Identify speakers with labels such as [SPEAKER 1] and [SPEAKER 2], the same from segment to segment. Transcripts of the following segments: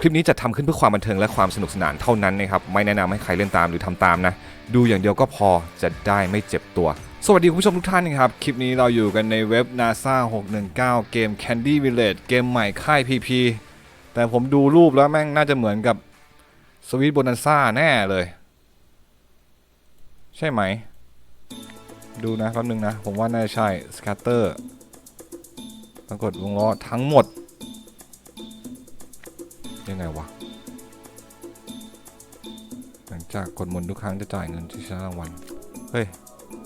[SPEAKER 1] คลิปนี้จะทำขึ้นเพื่อความบันเทิงและความสนุกสนานเท่านั้นนะครับ ไม่แนะนำให้ใครเล่นตามหรือทำตามนะ ดูอย่างเดียวก็พอจะได้ไม่เจ็บตัว สวัสดีคุณผู้ชมทุกท่านนะครับ คลิปนี้เราอยู่กันในเว็บ NASA 619 เกม Candy Village เกมใหม่ค่าย PP แต่ผมดูรูปแล้วแม่งน่าจะเหมือนกับสวิตโบนันซ่าแน่เลย ใช่ไหม ดูนะแป๊บนึงนะ ผมว่าน่าจะใช่สแคตเตอร์ปรากฏวงล้อทั้งหมด ยังไงวะ หลังจากกดหมุนทุกครั้งจะจ่ายเงินที่ชนะรางวัล เฮ้ย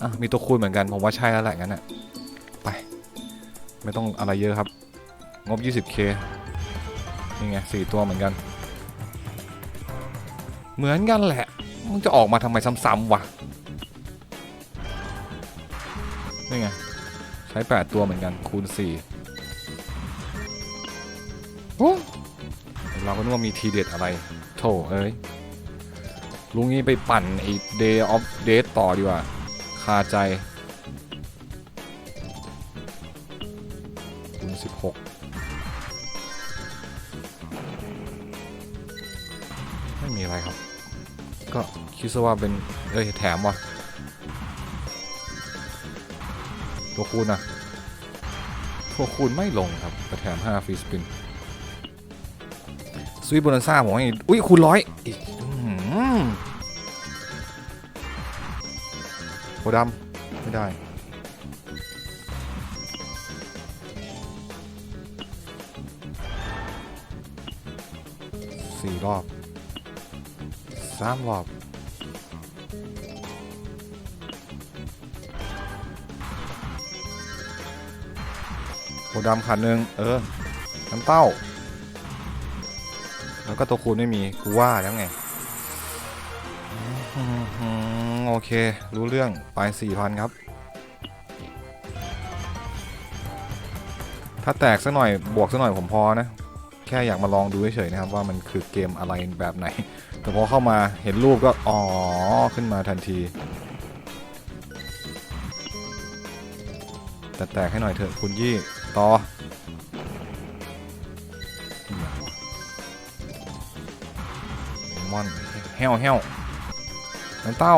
[SPEAKER 1] อะ มีตัวคูณเหมือนกัน ผมว่าใช่แล้วแหละงั้นอะไป ไม่ต้องอะไรเยอะครับ งบ 20k นี่ไงสี่ตัวเหมือนกัน เหมือนกันแหละ มึงจะออกมาทำไมซ้ำๆวะ นี่ไง ใช้ 8 ตัวเหมือนกันคูณ4โอ้ เราก็นึกว่ามีทีเด็ดอะไร โถเอ้ย ลุงนี้ไปปั่นไอ้ Day of Death ต่อดีกว่า คาใจคูณ16 ไม่มีอะไรครับ ก็คิดซะว่าเป็น เอ้ย แถมว่ะ ตัวคูณอะตัวคูณไม่ลงครับแต่แถม 5 ฟรีสปิน วีทโบนันซ่าผมให้อุ้ยคูณร้อยอีกอื้อหือโคดำไม่ได้ สี่รอบสามรอบโคดำขันหนึ่งเออ น้ำเต้า แล้วก็ตัวคูณไม่มีกูว่าแล้วไงโอเค รู้เรื่องไปสี่พันครับ ถ้าแตกสักหน่อยบวกสักหน่อยผมพอนะ แค่อยากมาลองดูเฉยๆนะครับ ว่ามันคือเกมอะไรแบบไหน แต่พอเข้ามาเห็นรูปก็ อ๋อ ขึ้นมาทันที แต่แตกให้หน่อยเถอะคุณยี่ ต่อ มอนแห้วแห้วน้ำเต้า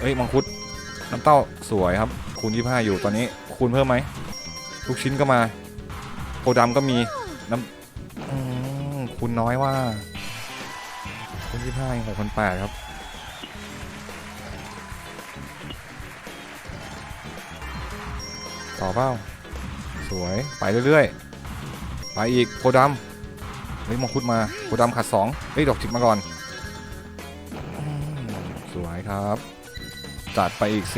[SPEAKER 1] เอ้ยมังคุดน้ำเต้าสวยครับ คูณ25อยู่ตอนนี้คูณเพิ่มไหมลูกชิ้นก็มาโพดำก็มีน้ำคูณน้อยว่าคูณ25ยัง6,800ครับต่อเป้าสวยไปเรื่อยๆ ไปอีกโพดำเฮ้ยมังคุดมาโพดำขัดสองเฮ้ยดอกจิกมาก่อน วยครับ จัดไปอีก 4,000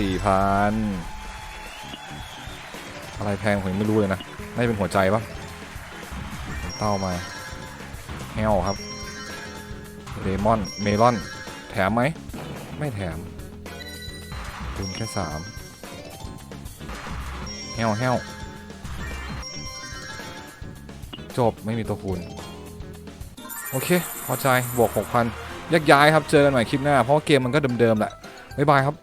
[SPEAKER 1] อะไรแพงผมยังไม่รู้เลยนะน่าจะเป็นหัวใจปะเต้ามาแฮวครับเลมอนเมลอน แถมไหม ไม่แถมคุณแค่สามแฮวแฮวจบไม่มีตัวคูณ โอเค พอใจ บวก 6,000 ยกย้ายครับ เจอกันใหม่คลิปหน้า เพราะว่าเกมมันก็เดิมๆแหละบ๊ายบายครับ